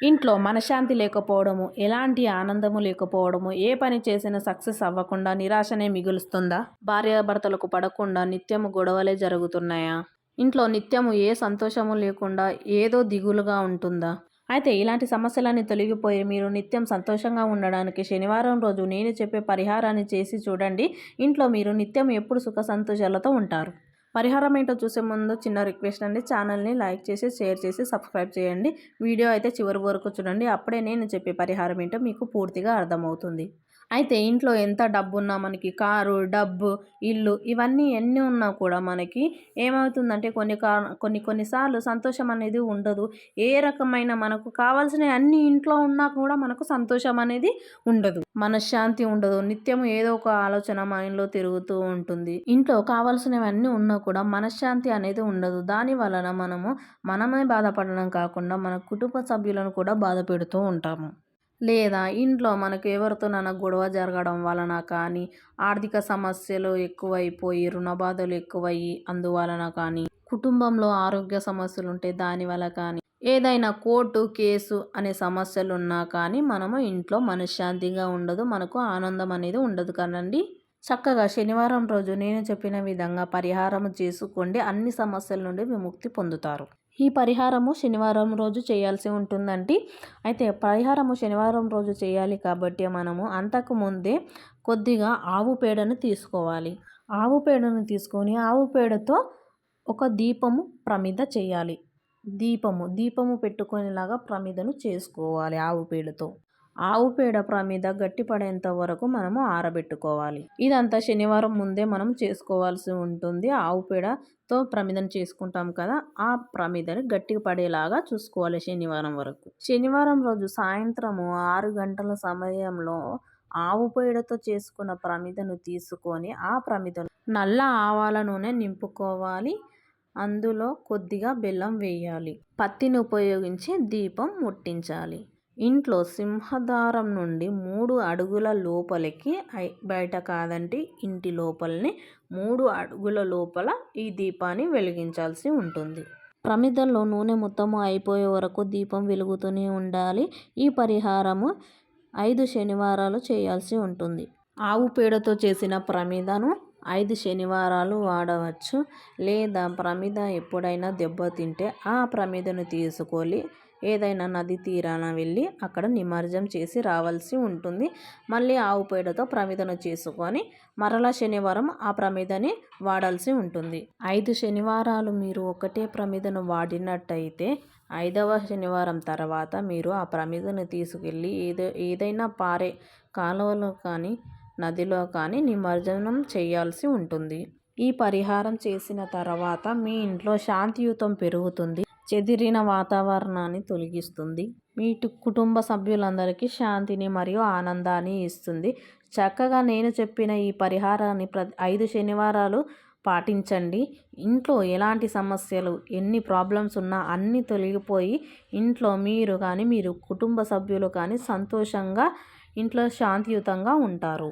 ఇంట్లో మనశ్శాంతి లేకపోవడము ఎలాంటి ఆనందము లేకపోవడము ఏ పని చేసినా సక్సెస్ అవ్వకుండా నిరాశనే మిగులుస్తుందా? భార్యాభర్తలకు పడకుండా నిత్యము గొడవలే జరుగుతున్నాయా? ఇంట్లో నిత్యము ఏ సంతోషము లేకుండా ఏదో దిగులుగా ఉంటుందా? అయితే ఇలాంటి సమస్యలన్నీ తొలగిపోయి మీరు నిత్యం సంతోషంగా ఉండడానికి శనివారం రోజు నేను చెప్పే పరిహారాన్ని చేసి చూడండి. ఇంట్లో మీరు నిత్యం ఎప్పుడు సుఖ సంతోషాలతో ఉంటారు? పరిహారం ఏంటో చూసే ముందు చిన్న రిక్వెస్ట్ అండి. ఛానల్ని లైక్ చేసి షేర్ చేసి సబ్స్క్రైబ్ చేయండి. వీడియో అయితే చివరి వరకు చూడండి. అప్పుడే నేను చెప్పే పరిహారం ఏంటో మీకు పూర్తిగా అర్థమవుతుంది. అయితే ఇంట్లో ఎంత డబ్బు ఉన్నా మనకి కారు డబ్బు ఇల్లు ఇవన్నీ ఎన్ని ఉన్నా కూడా మనకి ఏమవుతుందంటే కొన్ని కొన్ని కొన్నిసార్లు సంతోషం అనేది ఉండదు. ఏ రకమైన మనకు కావాల్సిన అన్ని ఇంట్లో ఉన్నా కూడా మనకు సంతోషం అనేది ఉండదు. మనశ్శాంతి ఉండదు. నిత్యం ఏదో ఒక ఆలోచన మైండ్లో తిరుగుతూ ఉంటుంది. ఇంట్లో కావాల్సినవన్నీ ఉన్నా కూడా మనశ్శాంతి అనేది ఉండదు. దాని వలన మనము మనమే బాధపడడం కాకుండా మన కుటుంబ సభ్యులను కూడా బాధ పెడుతూ ఉంటాము. లేదా ఇంట్లో మనకు ఎవరితోనైనా గొడవ జరగడం వలన కానీ ఆర్థిక సమస్యలు ఎక్కువైపోయి రుణబాధలు ఎక్కువయ్యి అందువలన కానీ కుటుంబంలో ఆరోగ్య సమస్యలు ఉంటే దానివల్ల కానీ ఏదైనా కోర్టు కేసు అనే సమస్యలు ఉన్నా కానీ మనము ఇంట్లో మనశ్శాంతిగా ఉండదు మనకు ఆనందం అనేది ఉండదు కదండి చక్కగా శనివారం రోజు నేను చెప్పిన విధంగా పరిహారం చేసుకోండి అన్ని సమస్యల నుండి విముక్తి పొందుతారు. ఈ పరిహారము శనివారం రోజు చేయాల్సి ఉంటుందండి. అయితే పరిహారము శనివారం రోజు చేయాలి కాబట్టి మనము అంతకు ముందే కొద్దిగా ఆవు పేడను తీసుకోవాలి. ఆవు పేడను తీసుకొని ఆవు పేడతో ఒక దీపము ప్రమిద చేయాలి. దీపము దీపము పెట్టుకునేలాగా ప్రమిదను చేసుకోవాలి ఆవు పేడతో. ఆవు పేడ ప్రమిద గట్టిపడేంత వరకు మనము ఆరబెట్టుకోవాలి. ఇదంతా శనివారం ముందే మనం చేసుకోవాల్సి ఉంటుంది. ఆవు పేడతో ప్రమిదను చేసుకుంటాం కదా ఆ ప్రమిదని గట్టిగా పడేలాగా చూసుకోవాలి శనివారం వరకు. శనివారం రోజు సాయంత్రము ఆరు గంటల సమయంలో ఆవు పేడతో చేసుకున్న ప్రమిదను తీసుకొని ఆ ప్రమిదను నల్ల ఆవాల నూనె నింపుకోవాలి. అందులో కొద్దిగా బెల్లం వేయాలి. పత్తిని ఉపయోగించి దీపం ముట్టించాలి. ఇంట్లో సింహద్వారం నుండి మూడు అడుగుల లోపలికి బయట కాదంటే ఇంటి లోపలనే మూడు అడుగుల లోపల ఈ దీపాన్ని వెలిగించాల్సి ఉంటుంది. ప్రమిదల్లో నూనె మొత్తము అయిపోయే వరకు దీపం వెలుగుతూనే ఉండాలి. ఈ పరిహారము ఐదు శనివారాలు చేయాల్సి ఉంటుంది. ఆవు పేడతో చేసిన ప్రమిదను ఐదు శనివారాలు వాడవచ్చు. లేదా ప్రమిద ఎప్పుడైనా దెబ్బతింటే ఆ ప్రమిదను తీసుకొని ఏదైనా నది తీరాన వెళ్ళి అక్కడ నిమజ్జనం చేసి రావాల్సి ఉంటుంది. మళ్ళీ ఆవు పేడతో ప్రమిదను చేసుకొని మరలా శనివారం ఆ ప్రమిదని వాడాల్సి ఉంటుంది. ఐదు శనివారాలు మీరు ఒకటే ప్రమిదను వాడినట్టయితే ఐదవ శనివారం తర్వాత మీరు ఆ ప్రమిదను తీసుకెళ్ళి ఏదో ఏదైనా పారే కాలువలో కానీ నదిలో కానీ నిమజ్జనం చేయాల్సి ఉంటుంది. ఈ పరిహారం చేసిన తర్వాత మీ ఇంట్లో శాంతియుతం పెరుగుతుంది. చెదిరిన వాతావరణాన్ని తొలగిస్తుంది. మీ కుటుంబ సభ్యులందరికీ శాంతిని మరియు ఆనందాన్ని ఇస్తుంది. చక్కగా నేను చెప్పిన ఈ పరిహారాన్ని ప్ర ఐదు శనివారాలు పాటించండి. ఇంట్లో ఎలాంటి సమస్యలు ఎన్ని ప్రాబ్లమ్స్ ఉన్నా అన్నీ తొలగిపోయి ఇంట్లో మీరు కానీ మీరు కుటుంబ సభ్యులు కానీ సంతోషంగా ఇంట్లో శాంతియుతంగా ఉంటారు.